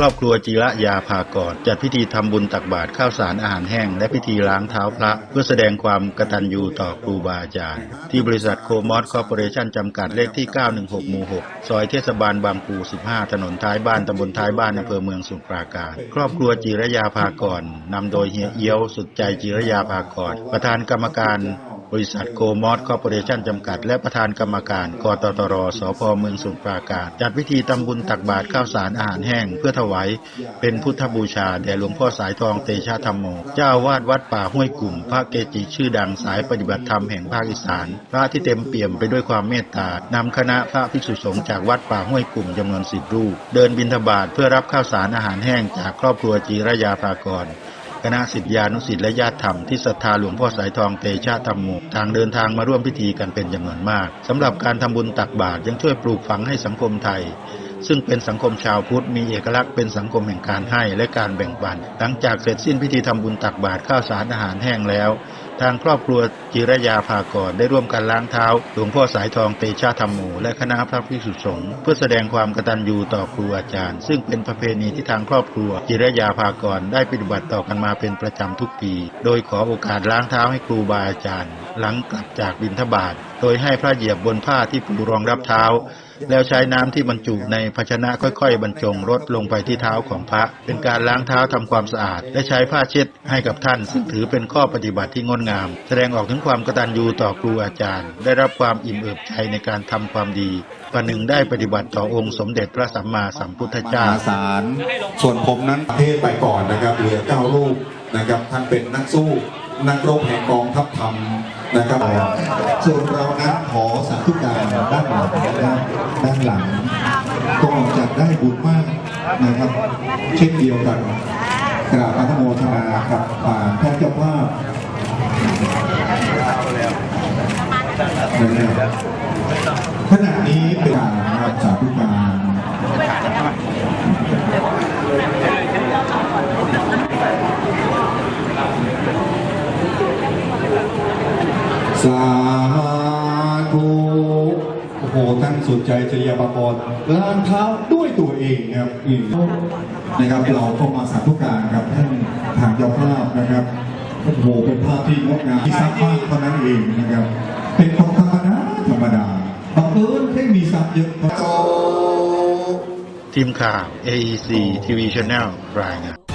ครอบครัวจิระยาภากรจัดพิธีทำบุญตักบาตรข้าวสารอาหารแห้ง และพิธีล้างเท้าพระ เพื่อแสดงความกตัญญูต่อครูบาอาจารย์ ที่บริษัทโคมอสคอร์ปอเรชั่นจำกัดเลขที่ 916 หมู่ 6 ซอยเทศบาลบางปู 15 ถนนท้ายบ้านตำบลท้ายบ้านอำเภอเมืองสมุทรปราการ ครอบครัวจิระยาภากรนำโดยเฮียเอี้ยวสุดใจจิระยาภากรประธานกรรมการ บริษัทโกมอสคอร์ปอเรชั่นจำกัด และประธานกรรมการกตตรสพเมืองสมุทรปราการจัดพิธีทำบุญตักบาตรข้าวสารอาหารแห้ง เพื่อถวายเป็นพุทธบูชาแด่หลวงพ่อสายทองเตชะธรรมโม เจ้าวาดวัดป่าห้วยกลุ่ม พระเกจิชื่อดังสายปฏิบัติธรรมแห่งภาคอีสาน พระที่เต็มเปี่ยมไปด้วยความเมตตานำคณะพระภิกษุสงฆ์จากวัดป่าห้วยกลุ่มจำนวนสิบรูป เดินบิณฑบาตเพื่อรับข้าวสารอาหารแห้งจากครอบครัวจีรยาภากร คณะสิทธิานุสิทธิและญาติธรรมที่ศรัทธาหลวงพ่อสายทองเตชะธรรมโมทางเดินทางมาร่วมพิธีกันเป็นจำนวนมากสำหรับการทำบุญตักบาตรยังช่วยปลูกฝังให้สังคมไทย ซึ่งเป็นสังคมชาวพุทธมีเอกลักษณ์เป็นสังคมแห่งการให้และการแบ่งปัน หลังจากเสร็จสิ้นพิธีทำบุญตักบาตรข้าวสารอาหารแห้งแล้ว ทางครอบครัวจิรยาภากรได้ร่วมกันล้างเท้าหลวงพ่อสายทองเตชะธรรมโมและคณะพระภิกษุสงฆ์เพื่อแสดงความกตัญญูต่อครูอาจารย์ ซึ่งเป็นประเพณีที่ทางครอบครัว จิรยาภากรได้ปฏิบัติต่อกันมาเป็นประจำทุกปี โดยขอโอกาสล้างเท้าให้ครูบาอาจารย์ หลังกลับจากบิณฑบาตโดยให้พระเหยียบบนผ้าที่ปูรองรับเท้า แล้วใช้น้ำที่บรรจุในภาชนะค่อยๆ บรรจงรดลงไปที่เท้าของพระ เป็นการล้างเท้าทำความสะอาด และใช้ผ้าเช็ดให้กับท่าน ซึ่งถือเป็นข้อปฏิบัติที่งดงาม แสดงออกถึงความกตัญญูต่อครูอาจารย์ ได้รับความอิ่มเอิบใจในการทำความดีประหนึ่งได้ปฏิบัติต่อองค์สมเด็จพระสัมมาสัมพุทธเจ้าหาศาลส่วนผมนั้นเทศไปก่อนนะครับเหลือเก้ารูปนะครับท่านเป็นนักสู้ นักรบแห่งกองทัพธรรม นะครับส่วนเรานั้นขอสาธุการด้านหลังนะด้านหลังก็จะได้บุญมากนะครับ เช่นเดียวกันกราบอนุโมทนากับผ่านท่านเจ้าภาพนะครับ สาธุโอ้โหท่านสุดใจจริยาปกรณ์ล้างเท้าด้วยตัวเองครับอืมนะครับเราก็มาสาธุการครับท่านทางเจ้าภาพนะครับโอ้โหเป็นภาพที่งดงามที่ซักผ้าเท่านั้นเองนะครับ เป็นคนธรรมดาธรรมดาบังเอิญแค่มีทรัพย์เยอะทีมข่าว AEC TV Channel รายงาน